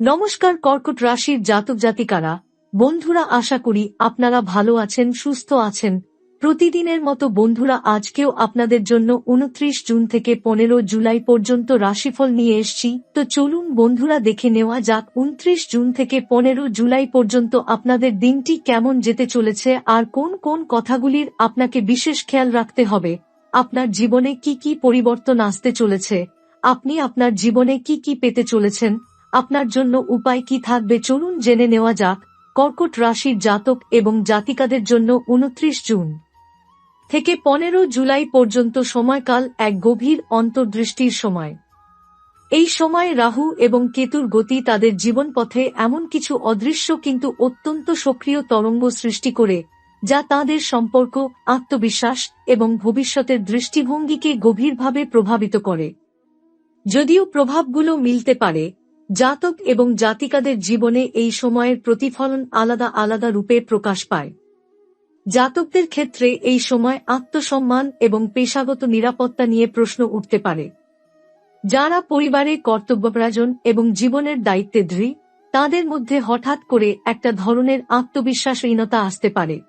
নমস্কার কর্কট রাশির জাতক জাতিকারা। বন্ধুরা, আশা করি আপনারা ভালো আছেন, সুস্থ আছেন। প্রতিদিনের মতো বন্ধুরা, আজকেও আপনাদের জন্য উনত্রিশ জুন থেকে পনেরো জুলাই পর্যন্ত রাশিফল নিয়ে এসছি। তো চলুন বন্ধুরা, দেখে নেওয়া যাক উনত্রিশ জুন থেকে পনেরো জুলাই পর্যন্ত আপনাদের দিনটি কেমন যেতে চলেছে আর কোন কোন কথাগুলির আপনাকে বিশেষ খেয়াল রাখতে হবে। আপনার জীবনে কি কি পরিবর্তন আসতে চলেছে? আপনি আপনার জীবনে কি কি পেতে চলেছেন? আপনার জন্য উপায় কি থাকবে চলুন জেনে নেওয়া যাক। কর্কট রাশির জাতক এবং জাতিকাদের জন্য উনত্রিশ জুন থেকে পনেরো জুলাই পর্যন্ত সময়কাল এক গভীর অন্তর্দৃষ্টির সময়। এই সময় রাহু এবং কেতুর গতি তাদের জীবনপথে এমন কিছু অদৃশ্য কিন্তু অত্যন্ত সক্রিয় তরঙ্গ সৃষ্টি করে, যা তাদের সম্পর্ক, আত্মবিশ্বাস এবং ভবিষ্যতের দৃষ্টিভঙ্গিকে গভীরভাবে প্রভাবিত করে। যদিও প্রভাবগুলো মিলতে পারে জাতক এবং জাতিকাদের জীবনে এই সময়ের প্রতিফলন আলাদা আলাদা রূপে প্রকাশ পায়। জাতকদের ক্ষেত্রে এই সময় আত্মসম্মান এবং পেশাগত নিরাপত্তা নিয়ে প্রশ্ন উঠতে পারে। যারা পরিবারে কর্তব্যপ্রাজন এবং জীবনের দায়িত্বে দৃঢ় তাদের মধ্যে হঠাৎ করে একটা ধরনের আত্মবিশ্বাসহীনতা আসতে পারে।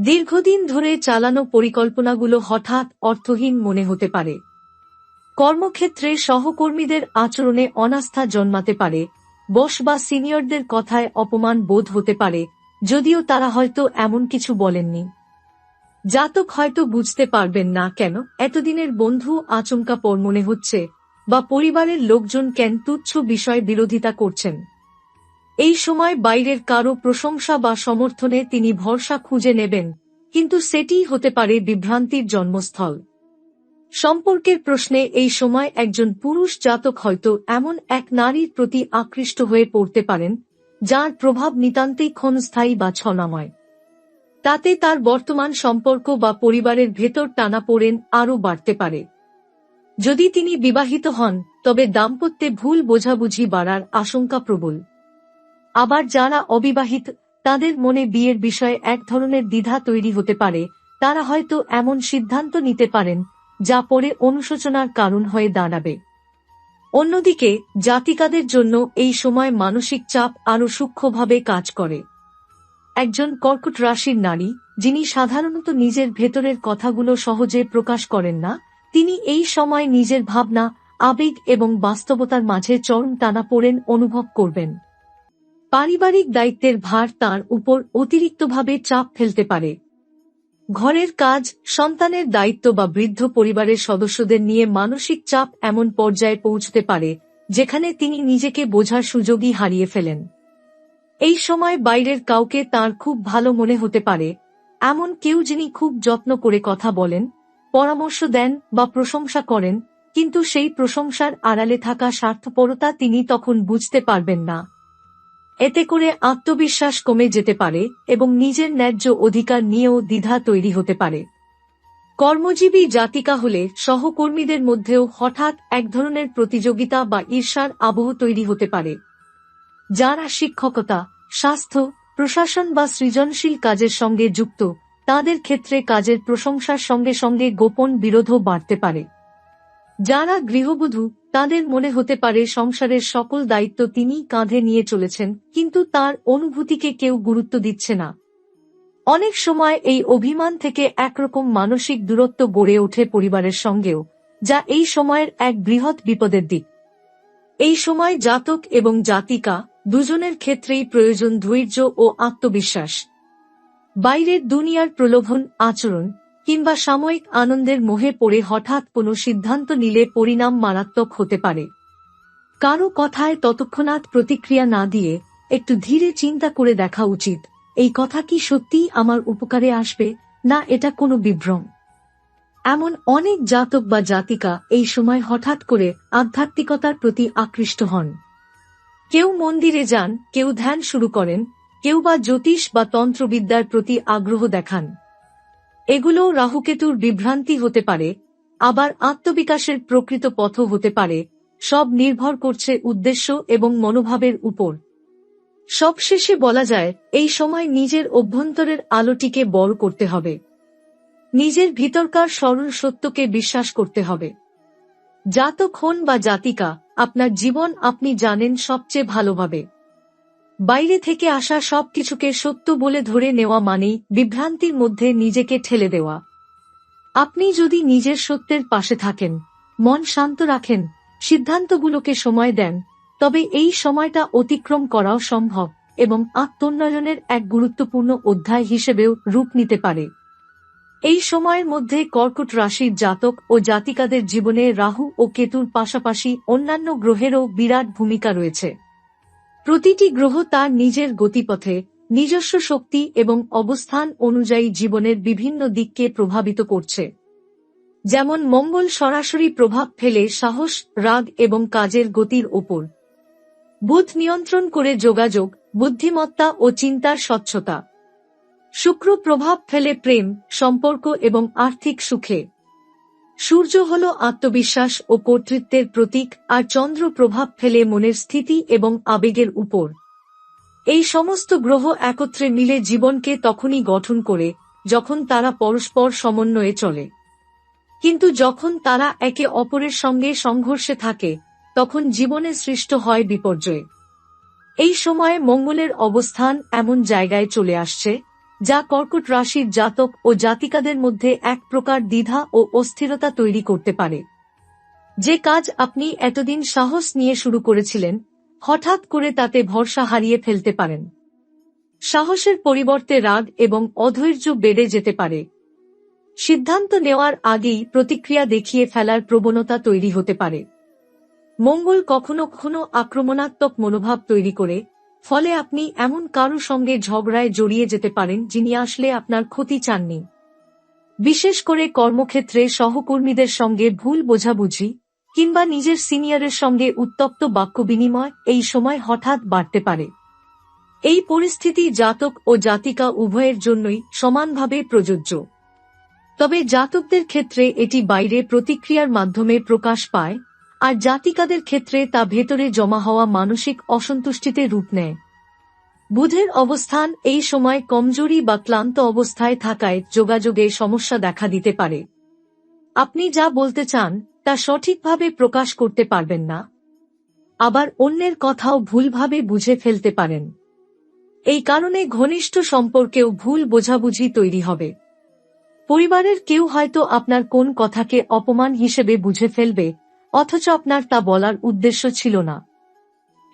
দীর্ঘদিন ধরে চালানো পরিকল্পনাগুলো হঠাৎ অর্থহীন মনে হতে পারে। কর্মক্ষেত্রে সহকর্মীদের আচরণে অনাস্থা জন্মাতে পারে। বস বা সিনিয়রদের কথায় অপমান বোধ হতে পারে, যদিও তারা হয়তো এমন কিছু বলেননি। জাতক হয়তো বুঝতে পারবেন না কেন, এতদিনের বন্ধু আচমকা পর মনে হচ্ছে, বা পরিবারের লোকজন কেন তুচ্ছ বিষয় বিরোধিতা করছেন। এই সময় বাইরের কারও প্রশংসা বা সমর্থনে তিনি ভরসা খুঁজে নেবেন, কিন্তু সেটিই হতে পারে বিভ্রান্তির জন্মস্থল। সম্পর্কের প্রশ্নে এই সময় একজন পুরুষ জাতক হয়তো এমন এক নারীর প্রতি আকৃষ্ট হয়ে পড়তে পারেন, যার প্রভাব নিতান্তেই ক্ষণস্থায়ী বা ছনাময় তাতে তার বর্তমান সম্পর্ক বা পরিবারের ভেতর টানা পড়েন আরও বাড়তে পারে। যদি তিনি বিবাহিত হন, তবে দাম্পত্যে ভুল বোঝাবুঝি বাড়ার আশঙ্কা প্রবল। আবার যারা অবিবাহিত, তাদের মনে বিয়ের বিষয়ে এক ধরনের দ্বিধা তৈরি হতে পারে, তারা হয়তো এমন সিদ্ধান্ত নিতে পারেন যা পরে অনুশোচনার কারণ হয়ে দাঁড়াবে। অন্যদিকে, জাতিকাদের জন্য এই সময় মানসিক চাপ আরও সূক্ষ্মভাবে কাজ করে। একজন কর্কট রাশির নারী, যিনি সাধারণত নিজের ভেতরের কথাগুলো সহজে প্রকাশ করেন না, তিনি এই সময় নিজের ভাবনা, আবেগ এবং বাস্তবতার মাঝে চরম টানা পড়েন অনুভব করবেন। পারিবারিক দায়িত্বের ভার তার উপর অতিরিক্তভাবে চাপ ফেলতে পারে। ঘরের কাজ, সন্তানের দায়িত্ব বা বৃদ্ধ পরিবারের সদস্যদের নিয়ে মানসিক চাপ এমন পর্যায়ে পৌঁছতে পারে, যেখানে তিনি নিজেকে বোঝার সুযোগই হারিয়ে ফেলেন। এই সময় বাইরের কাউকে তার খুব ভালো মনে হতে পারে, এমন কেউ যিনি খুব যত্ন করে কথা বলেন, পরামর্শ দেন বা প্রশংসা করেন, কিন্তু সেই প্রশংসার আড়ালে থাকা স্বার্থপরতা তিনি তখন বুঝতে পারবেন না। এতে করে আত্মবিশ্বাস কমে যেতে পারে এবং নিজের ন্যায্য অধিকার নিয়েও দ্বিধা তৈরি হতে পারে। কর্মজীবী জাতিকা হলে সহকর্মীদের মধ্যেও হঠাৎ এক ধরনের প্রতিযোগিতা বা ঈর্ষার আবহ তৈরি হতে পারে। যারা শিক্ষকতা, স্বাস্থ্য, প্রশাসন বা সৃজনশীল কাজের সঙ্গে যুক্ত, তাদের ক্ষেত্রে কাজের প্রশংসার সঙ্গে সঙ্গে গোপন বিরোধও বাড়তে পারে। যারা গৃহবধূ, তাদের মনে হতে পারে সংসারের সকল দায়িত্ব তিনি কাঁধে নিয়ে চলেছেন, কিন্তু তার অনুভূতিকে কেউ গুরুত্ব দিচ্ছে না। অনেক সময় এই অভিমান থেকে একরকম মানসিক দূরত্ব গড়ে ওঠে পরিবারের সঙ্গেও, যা এই সময়ের এক বৃহৎ বিপদের দিক। এই সময় জাতক এবং জাতিকা দুজনের ক্ষেত্রেই প্রয়োজন ধৈর্য ও আত্মবিশ্বাস। বাইরের দুনিয়ার প্রলোভন, আচরণ কিংবা সাময়িক আনন্দের মোহে পড়ে হঠাৎ কোনো সিদ্ধান্ত নিলে পরিণাম মারাত্মক হতে পারে। কারও কথায় ততক্ষণাৎ প্রতিক্রিয়া না দিয়ে একটু ধীরে চিন্তা করে দেখা উচিত, এই কথা কি সত্যিই আমার উপকারে আসবে, না এটা কোনো বিভ্রম? এমন অনেক জাতক বা জাতিকা এই সময় হঠাৎ করে আধ্যাত্মিকতার প্রতি আকৃষ্ট হন। কেউ মন্দিরে যান, কেউ ধ্যান শুরু করেন, কেউ বা জ্যোতিষ বা তন্ত্রবিদ্যার প্রতি আগ্রহ দেখান। এগুলো রাহুকেতুর বিভ্রান্তি হতে পারে, আবার আত্মবিকাশের প্রকৃত পথ হতে পারে, সব নির্ভর করছে উদ্দেশ্য এবং মনোভাবের উপর। সবশেষে বলা যায়, এই সময় নিজের অভ্যন্তরের আলোটিকে বড় করতে হবে। নিজের ভিতরকার সরল সত্যকে বিশ্বাস করতে হবে। জাতক হন বা জাতিকা, আপনার জীবন আপনি জানেন সবচেয়ে ভালোভাবে। বাইরে থেকে আসা সবকিছুকে সত্য বলে ধরে নেওয়া মানেই বিভ্রান্তির মধ্যে নিজেকে ঠেলে দেওয়া। আপনি যদি নিজের সত্যের পাশে থাকেন, মন শান্ত রাখেন, সিদ্ধান্তগুলোকে সময় দেন, তবে এই সময়টা অতিক্রম করাও সম্ভব এবং আত্মোন্নয়নের এক গুরুত্বপূর্ণ অধ্যায় হিসেবেও রূপ নিতে পারে। এই সময়ের মধ্যে কর্কট রাশির জাতক ও জাতিকাদের জীবনে রাহু ও কেতুর পাশাপাশি অন্যান্য গ্রহেরও বিরাট ভূমিকা রয়েছে। প্রতিটি গ্রহ তার নিজের গতিপথে, নিজস্ব শক্তি এবং অবস্থান অনুযায়ী জীবনের বিভিন্ন দিককে প্রভাবিত করছে। যেমন মঙ্গল সরাসরি প্রভাব ফেলে সাহস, রাগ এবং কাজের গতির ওপর। বুধ নিয়ন্ত্রণ করে যোগাযোগ, বুদ্ধিমত্তা ও চিন্তার স্বচ্ছতা। শুক্র প্রভাব ফেলে প্রেম, সম্পর্ক এবং আর্থিক সুখে। সূর্য হল আত্মবিশ্বাস ও কর্তৃত্বের প্রতীক, আর চন্দ্র প্রভাব ফেলে মনের স্থিতি এবং আবেগের উপর। এই সমস্ত গ্রহ একত্রে মিলে জীবনকে তখনই গঠন করে, যখন তারা পরস্পর সমন্বয়ে চলে। কিন্তু যখন তারা একে অপরের সঙ্গে সংঘর্ষে থাকে, তখন জীবনে সৃষ্ট হয় বিপর্যয়। এই সময়ে মঙ্গলের অবস্থান এমন জায়গায় চলে আসছে যা কর্কট রাশির জাতক ও জাতিকাদের মধ্যে এক প্রকার দ্বিধা ও অস্থিরতা তৈরি করতে পারে। যে কাজ আপনি এতদিন সাহস নিয়ে শুরু করেছিলেন, হঠাৎ করে তাতে ভরসা হারিয়ে ফেলতে পারেন। সাহসের পরিবর্তে রাগ এবং অধৈর্য বেড়ে যেতে পারে। সিদ্ধান্ত নেওয়ার আগেই প্রতিক্রিয়া দেখিয়ে ফেলার প্রবণতা তৈরি হতে পারে। মঙ্গল কখনো কখনো আক্রমণাত্মক মনোভাব তৈরি করে ফলে আপনি এমন কারও সঙ্গে ঝগড়ায় জড়িয়ে যেতে পারেন যিনি আসলে আপনার ক্ষতি চাননি। বিশেষ করে কর্মক্ষেত্রে সহকর্মীদের সঙ্গে ভুল বোঝাবুঝি কিংবা নিজের সিনিয়রের সঙ্গে উত্তপ্ত বাক্য বিনিময় এই সময় হঠাৎ বাড়তে পারে। এই পরিস্থিতি জাতক ও জাতিকা উভয়ের জন্যই সমানভাবে প্রযোজ্য। তবে জাতকদের ক্ষেত্রে এটি বাইরে প্রতিক্রিয়ার মাধ্যমে প্রকাশ পায় আর জাতিকাদের ক্ষেত্রে তা ভেতরে জমা হওয়া মানসিক অসন্তুষ্টিতে রূপ নেয়। বুধের অবস্থান এই সময় কমজোরি বা ক্লান্ত অবস্থায় থাকায় যোগাযোগে সমস্যা দেখা দিতে পারে। আপনি যা বলতে চান, তা সঠিকভাবে প্রকাশ করতে পারবেন না। আবার অন্যের কথাও ভুলভাবে বুঝে ফেলতে পারেন। এই কারণে ঘনিষ্ঠ সম্পর্কেও ভুল বোঝাবুঝি তৈরি হবে। পরিবারের কেউ হয়তো আপনার কোন কথাকে অপমান হিসেবে বুঝে ফেলবে অথচ আপনার তা বলার উদ্দেশ্য ছিল না।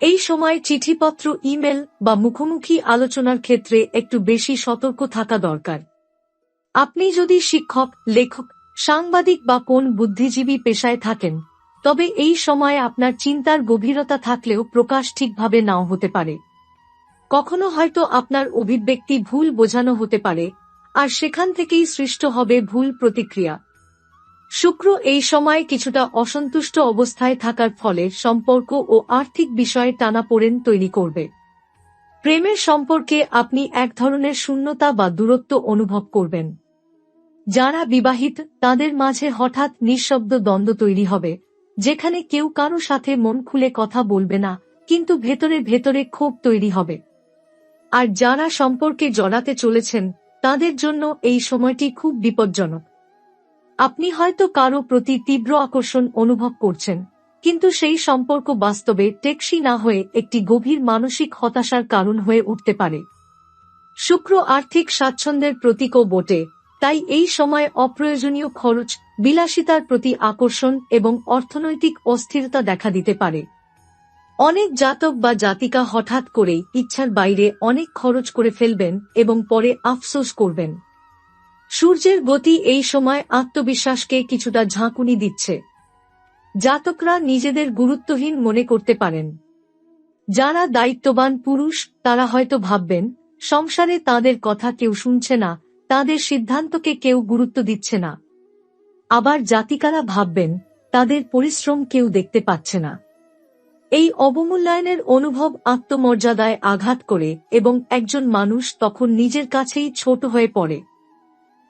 এই সময় চিঠিপত্র, ইমেল বা মুখোমুখি আলোচনার ক্ষেত্রে একটু বেশি সতর্ক থাকা দরকার। আপনি যদি শিক্ষক, লেখক, সাংবাদিক বা কোন বুদ্ধিজীবী পেশায় থাকেন, তবে এই সময় আপনার চিন্তার গভীরতা থাকলেও প্রকাশ ঠিকভাবে নাও হতে পারে। কখনো হয়তো আপনার অভিব্যক্তি ভুল বোঝানো হতে পারে, আর সেখান থেকেই সৃষ্ট হবে ভুল প্রতিক্রিয়া। শুক্র এই সময় কিছুটা অসন্তুষ্ট অবস্থায় থাকার ফলে সম্পর্ক ও আর্থিক বিষয়ে টানাপোড়েন তৈরি করবে। প্রেমের সম্পর্কে আপনি এক ধরনের শূন্যতা বা দূরত্ব অনুভব করবেন। যারা বিবাহিত, তাদের মাঝে হঠাৎ নিঃশব্দ দ্বন্দ্ব তৈরি হবে, যেখানে কেউ কারও সাথে মন খুলে কথা বলবে না, কিন্তু ভেতরে ভেতরে ক্ষোভ তৈরি হবে। আর যারা সম্পর্কে জড়াতে চলেছেন, তাদের জন্য এই সময়টি খুব বিপজ্জনক। আপনি হয়তো কারও প্রতি তীব্র আকর্ষণ অনুভব করছেন, কিন্তু সেই সম্পর্ক বাস্তবে টেকসি না হয়ে একটি গভীর মানসিক হতাশার কারণ হয়ে উঠতে পারে। শুক্র আর্থিক স্বাচ্ছন্দ্যের প্রতীকও বটে, তাই এই সময় অপ্রয়োজনীয় খরচ, বিলাসিতার প্রতি আকর্ষণ এবং অর্থনৈতিক অস্থিরতা দেখা দিতে পারে। অনেক জাতক বা জাতিকা হঠাৎ করেই ইচ্ছার বাইরে অনেক খরচ করে ফেলবেন এবং পরে আফসোস করবেন। সূর্যের গতি এই সময় আত্মবিশ্বাসকে কিছুটা ঝাঁকুনি দিচ্ছে। জাতকরা নিজেদের গুরুত্বহীন মনে করতে পারেন। যারা দায়িত্ববান পুরুষ, তারা হয়তো ভাববেন, সংসারে তাদের কথা কেউ শুনছে না, তাদের সিদ্ধান্তকে কেউ গুরুত্ব দিচ্ছে না। আবার জাতিকারা ভাববেন, তাদের পরিশ্রম কেউ দেখতে পাচ্ছে না। এই অবমূল্যায়নের অনুভব আত্মমর্যাদায় আঘাত করে এবং একজন মানুষ তখন নিজের কাছেই ছোট হয়ে পড়ে।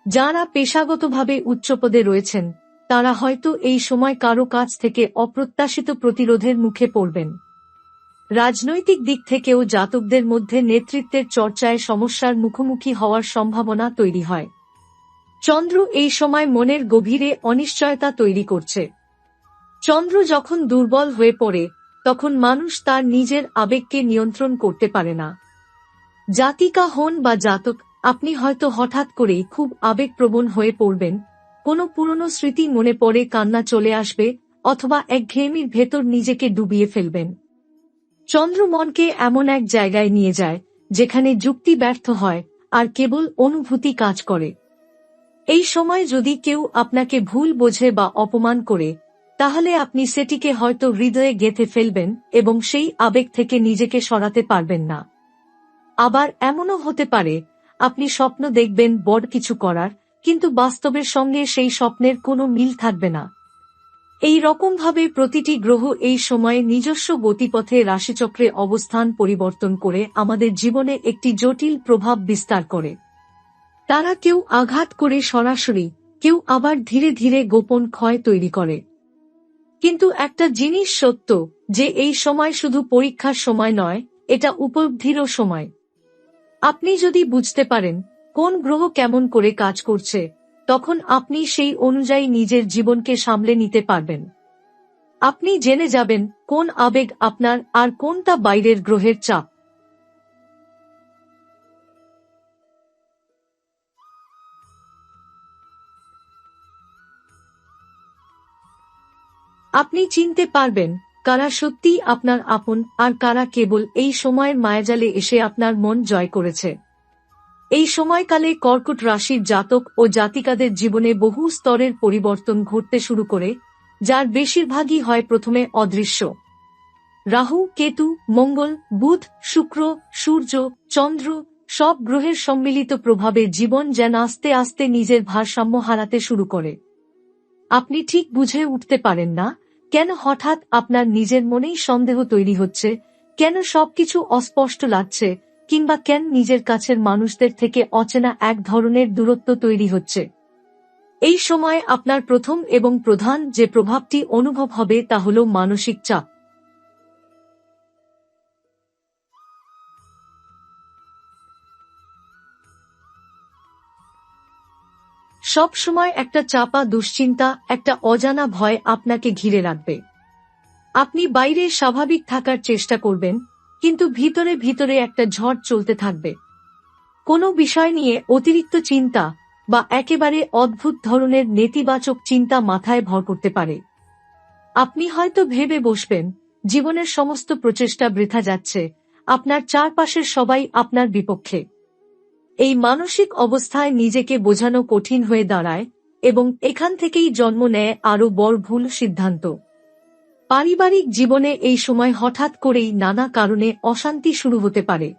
যারা পেশাগতভাবে উচ্চপদে রয়েছেন, তারা হয়তো এই সময় কারও কাছ থেকে অপ্রত্যাশিত প্রতিরোধের মুখে পড়বেন। রাজনৈতিক দিক থেকেও জাতকদের মধ্যে নেতৃত্বের চর্চায় সমস্যার মুখোমুখি হওয়ার সম্ভাবনা তৈরি হয়। চন্দ্র এই সময় মনের গভীরে অনিশ্চয়তা তৈরি করছে। চন্দ্র যখন দুর্বল হয়ে পড়ে, তখন মানুষ তার নিজের আবেগকে নিয়ন্ত্রণ করতে পারে না। জাতিকা হন বা জাতক আপনি হয়তো হঠাৎ করেই খুব আবেগপ্রবণ হয়ে পড়বেন। কোনো পুরনো স্মৃতি মনে পড়ে কান্না চলে আসবে, অথবা একঘেয়েমির ভেতর নিজেকে ডুবিয়ে ফেলবেন। চন্দ্র মনকে এমন এক জায়গায় নিয়ে যায়, যেখানে যুক্তি ব্যর্থ হয়, আর কেবল অনুভূতি কাজ করে। এই সময় যদি কেউ আপনাকে ভুল বোঝে বা অপমান করে, তাহলে আপনি সেটিকে হয়তো হৃদয়ে গেঁথে ফেলবেন এবং সেই আবেগ থেকে নিজেকে সরাতে পারবেন না। আবার এমনও হতে পারে আপনি স্বপ্ন দেখবেন বড় কিছু করার, কিন্তু বাস্তবের সঙ্গে সেই স্বপ্নের কোনো মিল থাকবে না। এই রকমভাবে প্রতিটি গ্রহ এই সময়ে নিজস্ব গতিপথে রাশিচক্রে অবস্থান পরিবর্তন করে আমাদের জীবনে একটি জটিল প্রভাব বিস্তার করে। তারা কেউ আঘাত করে সরাসরি, কেউ আবার ধীরে ধীরে গোপন ক্ষয় তৈরি করে। কিন্তু একটা জিনিস সত্য, যে এই সময় শুধু পরীক্ষার সময় নয়, এটা উপলব্ধিরও সময়। আপনি যদি বুঝতে পারেন কোন গ্রহ কেমন করে কাজ করছে, তখন আপনি সেই অনুযায়ী নিজের জীবনকে সামলে নিতে পারবেন। আপনি জেনে যাবেন কোন আবেগ আপনার আর কোনটা বাইরের গ্রহের চাপ। আপনি চিনতে পারবেন কারা সত্যি আপনার আপন আর কারা কেবল এই সময়ের মায়াজালে এসে আপনার মন জয় করেছে। এই সময়কালে কর্কট রাশির জাতক ও জাতিকাদের জীবনে বহু স্তরের পরিবর্তন ঘটতে শুরু করে, যার বেশিরভাগই হয় প্রথমে অদৃশ্য। রাহু, কেতু, মঙ্গল, বুধ, শুক্র, সূর্য, চন্দ্র সব গ্রহের সম্মিলিত প্রভাবে জীবন যেন আস্তে আস্তে নিজের ভারসাম্য হারাতে শুরু করে। আপনি ঠিক বুঝে উঠতে পারেন না কেন হঠাৎ আপনার নিজের মনেই সন্দেহ তৈরি হচ্ছে? কেন সবকিছু অস্পষ্ট লাগছে? কিংবা কেন নিজের কাছের মানুষদের থেকে অচেনা এক ধরনের দূরত্ব তৈরি হচ্ছে? এই সময় আপনার প্রথম এবং প্রধান যে প্রভাবটি অনুভব হবে তা হল মানসিক চাপ। সব সময় একটা চাপা দুশ্চিন্তা, একটা অজানা ভয় আপনাকে ঘিরে রাখবে। আপনি বাইরে স্বাভাবিক থাকার চেষ্টা করবেন, কিন্তু ভিতরে ভিতরে একটা ঝড় চলতে থাকবে। কোনো বিষয় নিয়ে অতিরিক্ত চিন্তা বা একেবারে অদ্ভুত ধরনের নেতিবাচক চিন্তা মাথায় ভর করতে পারে। আপনি হয়তো ভেবে বসবেন, জীবনের সমস্ত প্রচেষ্টা বৃথা যাচ্ছে, আপনার চারপাশের সবাই আপনার বিপক্ষে। এই মানসিক অবস্থায় নিজেকে বোঝানো কঠিন হয়ে দাঁড়ায় এবং এখান থেকেই জন্ম নেয় আরও বড় ভুল সিদ্ধান্ত। পারিবারিক জীবনে এই সময় হঠাৎ করেই নানা কারণে অশান্তি শুরু হতে পারে।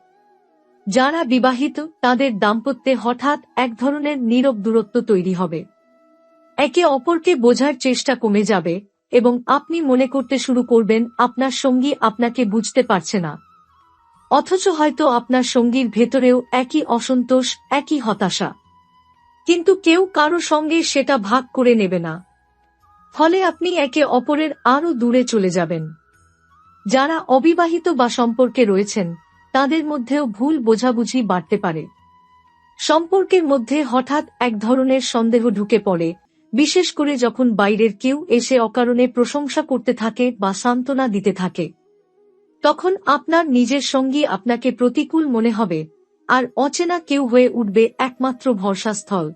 যারা বিবাহিত, তাদের দাম্পত্যে হঠাৎ এক ধরনের নীরব দূরত্ব তৈরি হবে। একে অপরকে বোঝার চেষ্টা কমে যাবে এবং আপনি মনে করতে শুরু করবেন, আপনার সঙ্গী আপনাকে বুঝতে পারছে না। অথচ হয়তো আপনার সঙ্গীর ভেতরেও একই অসন্তোষ, একই হতাশা। কিন্তু কেউ কারও সঙ্গে সেটা ভাগ করে নেবে না। ফলে আপনি একে অপরের আরও দূরে চলে যাবেন। যারা অবিবাহিত বা সম্পর্কে রয়েছেন, তাদের মধ্যেও ভুল বোঝাবুঝি বাড়তে পারে। সম্পর্কের মধ্যে হঠাৎ এক ধরনের সন্দেহ ঢুকে পড়ে, বিশেষ করে যখন বাইরের কেউ এসে অকারণে প্রশংসা করতে থাকে বা সান্ত্বনা দিতে থাকে। তখন আপনার নিজের সঙ্গী আপনাকে প্রতিকূল মনে হবে, আর অচেনা কেউ হয়ে উঠবে একমাত্র ভরসাস্থল।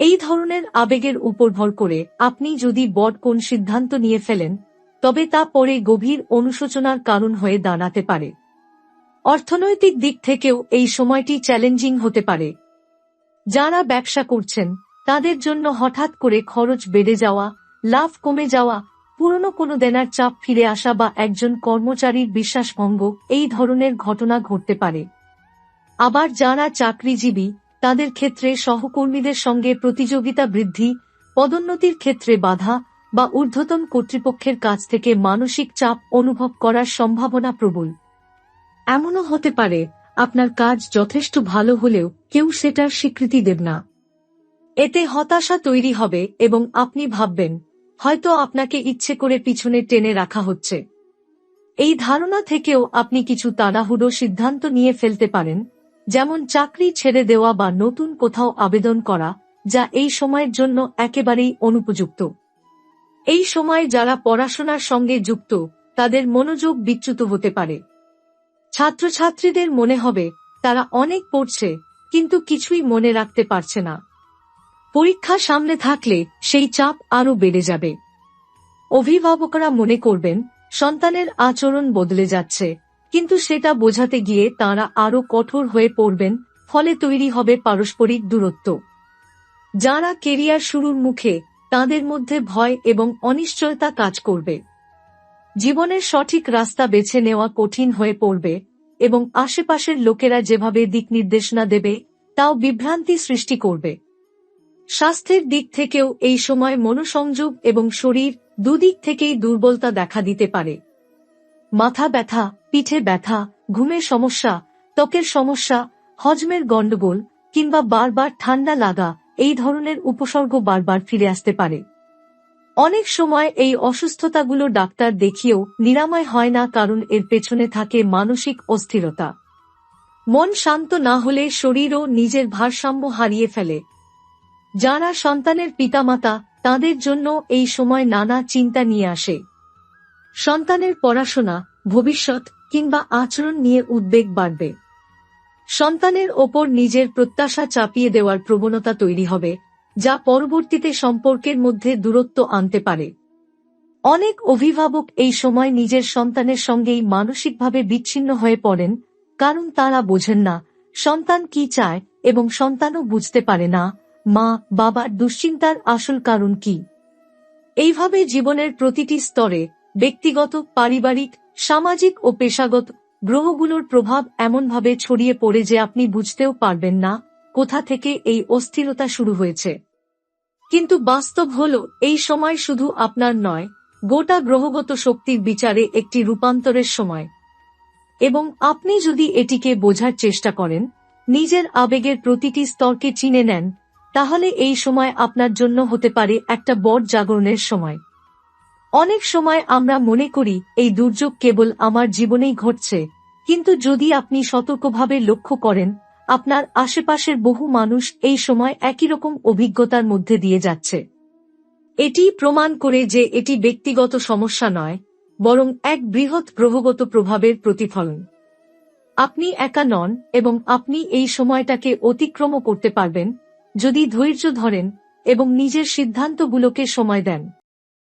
এই ধরনের আবেগের উপর ভর করে আপনি যদি বড কোন সিদ্ধান্ত নিয়ে ফেলেন, তবে তা পরে গভীর অনুশোচনার কারণ হয়ে দাঁড়াতে পারে। অর্থনৈতিক দিক থেকেও এই সময়টি চ্যালেঞ্জিং হতে পারে। যারা ব্যবসা করছেন, তাদের জন্য হঠাৎ করে খরচ বেড়ে যাওয়া, লাভ কমে যাওয়া পুরনো কোনো দেনার চাপ ফিরে আসা বা একজন কর্মচারীর বিশ্বাসভঙ্গ, এই ধরনের ঘটনা ঘটতে পারে। আবার যারা চাকরিজীবী, তাদের ক্ষেত্রে সহকর্মীদের সঙ্গে প্রতিযোগিতা বৃদ্ধি, পদোন্নতির ক্ষেত্রে বাধা বা ঊর্ধ্বতন কর্তৃপক্ষের কাছ থেকে মানসিক চাপ অনুভব করার সম্ভাবনা প্রবল। এমনও হতে পারে, আপনার কাজ যথেষ্ট ভালো হলেও কেউ সেটার স্বীকৃতি দেব না। এতে হতাশা তৈরি হবে এবং আপনি ভাববেন হয়তো আপনাকে ইচ্ছে করে পিছনে টেনে রাখা হচ্ছে। এই ধারণা থেকেও আপনি কিছু তাড়াহুড়ো সিদ্ধান্ত নিয়ে ফেলতে পারেন, যেমন চাকরি ছেড়ে দেওয়া বা নতুন কোথাও আবেদন করা, যা এই সময়ের জন্য একেবারেই অনুপযুক্ত। এই সময় যারা পড়াশোনার সঙ্গে যুক্ত, তাদের মনোযোগ বিচ্যুত হতে পারে। ছাত্রছাত্রীদের মনে হবে, তারা অনেক পড়ছে, কিন্তু কিছুই মনে রাখতে পারছে না। পরীক্ষা সামনে থাকলে সেই চাপ আরও বেড়ে যাবে। অভিভাবকরা মনে করবেন, সন্তানের আচরণ বদলে যাচ্ছে, কিন্তু সেটা বোঝাতে গিয়ে তারা আরও কঠোর হয়ে পড়বেন, ফলে তৈরি হবে পারস্পরিক দূরত্ব। যারা কেরিয়ার শুরুর মুখে, তাদের মধ্যে ভয় এবং অনিশ্চয়তা কাজ করবে। জীবনের সঠিক রাস্তা বেছে নেওয়া কঠিন হয়ে পড়বে এবং আশেপাশের লোকেরা যেভাবে দিক নির্দেশনা দেবে, তাও বিভ্রান্তি সৃষ্টি করবে। স্বাস্থ্যের দিক থেকেও এই সময় মনোসংযোগ এবং শরীর দুদিক থেকেই দুর্বলতা দেখা দিতে পারে। মাথা ব্যথা, পিঠে ব্যথা, ঘুমের সমস্যা, ত্বকের সমস্যা, হজমের গণ্ডগোল কিংবা বারবার ঠান্ডা লাগা এই ধরনের উপসর্গ বারবার ফিরে আসতে পারে। অনেক সময় এই অসুস্থতাগুলো ডাক্তার দেখিয়েও নিরাময় হয় না কারণ এর পেছনে থাকে মানসিক অস্থিরতা। মন শান্ত না হলে শরীরও নিজের ভারসাম্য হারিয়ে ফেলে। যারা সন্তানের পিতামাতা, তাদের জন্য এই সময় নানা চিন্তা নিয়ে আসে। সন্তানের পড়াশোনা, ভবিষ্যৎ কিংবা আচরণ নিয়ে উদ্বেগ বাড়বে। সন্তানের ওপর নিজের প্রত্যাশা চাপিয়ে দেওয়ার প্রবণতা তৈরি হবে, যা পরবর্তীতে সম্পর্কের মধ্যে দূরত্ব আনতে পারে। অনেক অভিভাবক এই সময় নিজের সন্তানের সঙ্গেই মানসিকভাবে বিচ্ছিন্ন হয়ে পড়েন, কারণ তারা বোঝেন না, সন্তান কি চায় এবং সন্তানও বুঝতে পারে না। মা বাবার দুশ্চিন্তার আসল কারণ কি? এইভাবে জীবনের প্রতিটি স্তরে ব্যক্তিগত, পারিবারিক, সামাজিক ও পেশাগত গ্রহগুলোর প্রভাব এমনভাবে ছড়িয়ে পড়ে যে আপনি বুঝতেও পারবেন না কোথা থেকে এই অস্থিরতা শুরু হয়েছে। কিন্তু বাস্তব হল, এই সময় শুধু আপনার নয়, গোটা গ্রহগত শক্তির বিচারে একটি রূপান্তরের সময়। এবং আপনি যদি এটিকে বোঝার চেষ্টা করেন, নিজের আবেগের প্রতিটি স্তরকে চিনে নেন তাহলে এই সময় আপনার জন্য হতে পারে একটা বড় জাগরণের সময়। অনেক সময় আমরা মনে করি, এই দুর্যোগ কেবল আমার জীবনেই ঘটছে। কিন্তু যদি আপনি সতর্কভাবে লক্ষ্য করেন, আপনার আশেপাশের বহু মানুষ এই সময় একই রকম অভিজ্ঞতার মধ্যে দিয়ে যাচ্ছে। এটি প্রমাণ করে যে এটি ব্যক্তিগত সমস্যা নয়, বরং এক বৃহৎ গ্রহগত প্রভাবের প্রতিফলন। আপনি একা নন এবং আপনি এই সময়টাকে অতিক্রম করতে পারবেন যদি ধৈর্য ধরেন এবং নিজের সিদ্ধান্তগুলোকে সময় দেন।